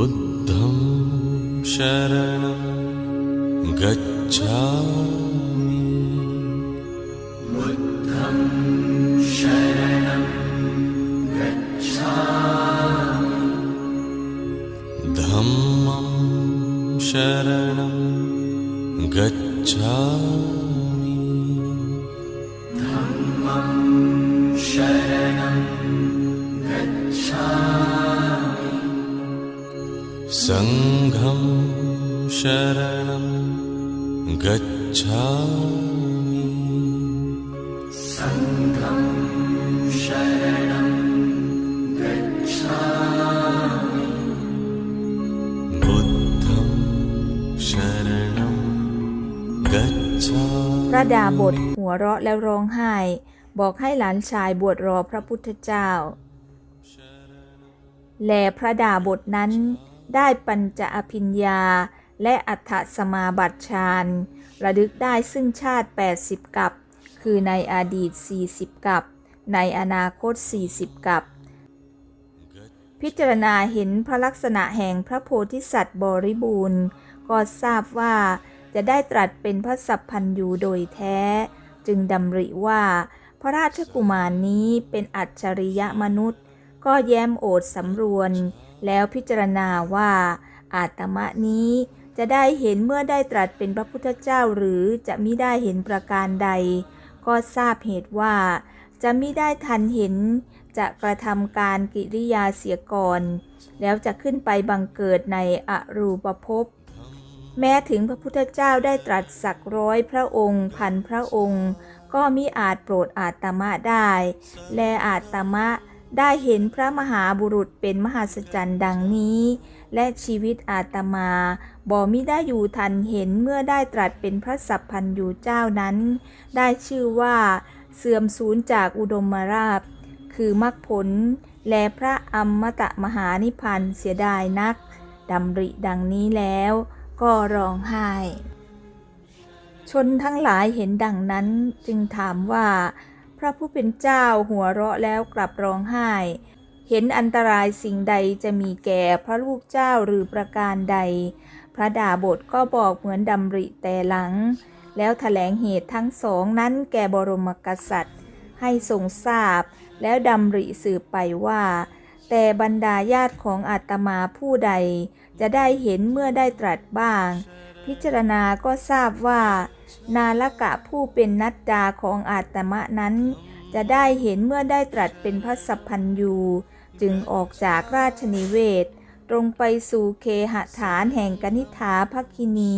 बुद्धं शरणं गच्छामि। धम्मं शरणं गच्छामि सङ्घं शरणं गच्छामि बुद्धं शरणं गच्छामि พระดาบทหัวเราะแล้วร้องไห้ บอกให้หลานชายบวชรอพระพุทธเจ้า แลพระดาบทนั้น ได้ปัญจอภิญญา และอัฏฐสมาบัติฌานระลึกได้ซึ่งชาติ 80 กับ คือในอดีต 40 กับ ในอนาคต 40 กับ พิจารณาเห็นพระลักษณะแห่งพระโพธิสัตว์บริบูรณ์ ก็ทราบว่าจะได้ตรัสเป็นพระสัพพันยูโดยแท้ จึงดำริว่า พระราชกุมารนี้เป็นอัจฉริยะมนุษย์ ก็แย้มโอดสำรวน แล้วพิจารณาว่าอาตมะนี้จะได้เห็นเมื่อได้ตรัสเป็นพระพุทธเจ้าหรือจะมิได้เห็นประการใด ก็ทราบเหตุว่า จะมิได้ทันเห็นจะกระทำการกิริยาเสียก่อน แล้วจะขึ้นไปบังเกิดในอรูปภพแม้ถึงพระพุทธเจ้าได้ตรัสสักร้อยพระองค์พันพระองค์ ก็มิอาจโปรดอาตมะได้ และอาตมะ ได้เห็นพระมหาบุรุษเป็นมหัศจรรย์ดังนี้ และชีวิตอาตมาบ่มิได้อยู่ทันเห็นเมื่อได้ตรัสเป็นพระสัพพันยูเจ้านั้น ได้ชื่อว่าเสื่อมสูญจากอุดมราชคือมรรคผล และพระอมตะมหานิพพานเสียดายนักดำริดังนี้แล้วก็ร้องไห้ ชนทั้งหลายเห็นดังนั้นจึงถามว่า พระผู้เป็นเจ้าหัวเราะแล้วกลับร้องไห้ เห็นอันตรายสิ่งใดจะมีแก่พระลูกเจ้าหรือประการใด พระดาบทก็บอกเหมือนดำริแต่หลัง แล้วแถลงเหตุทั้งสองนั้นแก่บรมกษัตริย์ ให้ทรงทราบ แล้วดำริสืบไปว่า แต่บรรดาญาติของอาตมาผู้ใด จะได้เห็นเมื่อได้ตรัสบ้าง พิจารณาก็ทราบว่า นาลกะผู้เป็นนัดดาของอาตมะนั้น จะได้เห็นเมื่อได้ตรัสเป็นพระสัพพันยูจึงออกจากราชนิเวศ ตรงไปสู่เคหฐานแห่งกนิษฐาภักคินี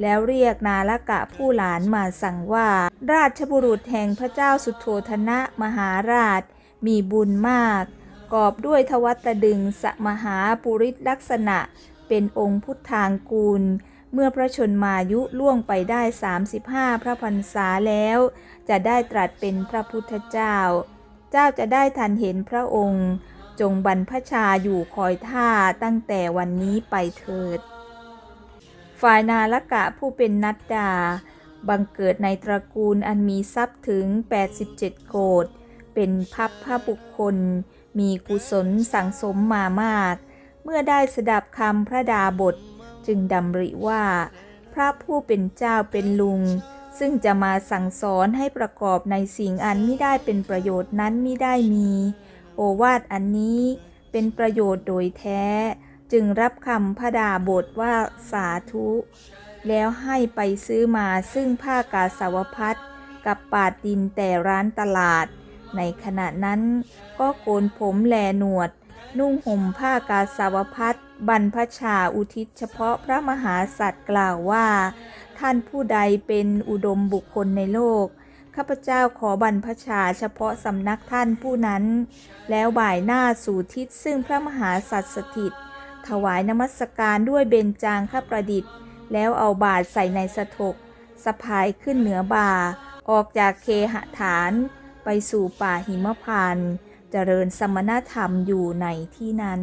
แล้วเรียกนาลกะผู้หลานมาสั่งว่า ราชบุรุษแห่งพระเจ้าสุโธธนะมหาราช มีบุญมาก กอบด้วยทวัตดึงสมหาปุริลักษณะเป็นองค์พุทธางกูล เมื่อพระชนมายุล่วงไปได้ 35 พระพรรษาแล้ว จะได้ตรัสเป็นพระพุทธเจ้า เจ้าจะได้ทันเห็นพระองค์ จงบรรพชาอยู่คอยท่าตั้งแต่วันนี้ไปเถิด ฝ่ายนาลกะผู้เป็นนัดดา บังเกิดในตระกูลอันมีทรัพย์ถึง 87 โกดเป็นพับพระบุคคล มีกุศลสังสมมามาก เมื่อได้สดับคำพระดาบท จึงดำริว่า พระผู้เป็นเจ้าเป็นลุง ซึ่งจะมาสั่งสอนให้ประกอบในสิ่งอันไม่ได้เป็นประโยชน์นั้นไม่ได้มี โอวาทอันนี้เป็นประโยชน์โดยแท้ จึงรับคำพระดาบทว่าสาธุ แล้วให้ไปซื้อมาซึ่งผ้ากาสาวพัดกับปาดดินแต่ร้านตลาด ในขณะนั้นก็โกนผมแลหนวด นุ่งห่มผ้ากาสาวพัด บรรพชาอุทิศเฉพาะพระมหาสัตว์กล่าวว่า ท่านผู้ใดเป็นอุดมบุคคลในโลก ข้าพเจ้าขอบรรพชาเฉพาะสำนักท่านผู้นั้น แล้วบ่ายหน้าสู่ทิศซึ่งพระมหาสัตว์สถิต ถวายนมัสการด้วยเบญจางคประดิษฐ์ แล้วเอาบาทใส่ในสถกสะพายขึ้นเหนือบ่า ออกจากเคหฐานไปสู่ป่าหิมพานต์เจริญสมณธรรมอยู่ในที่นั้น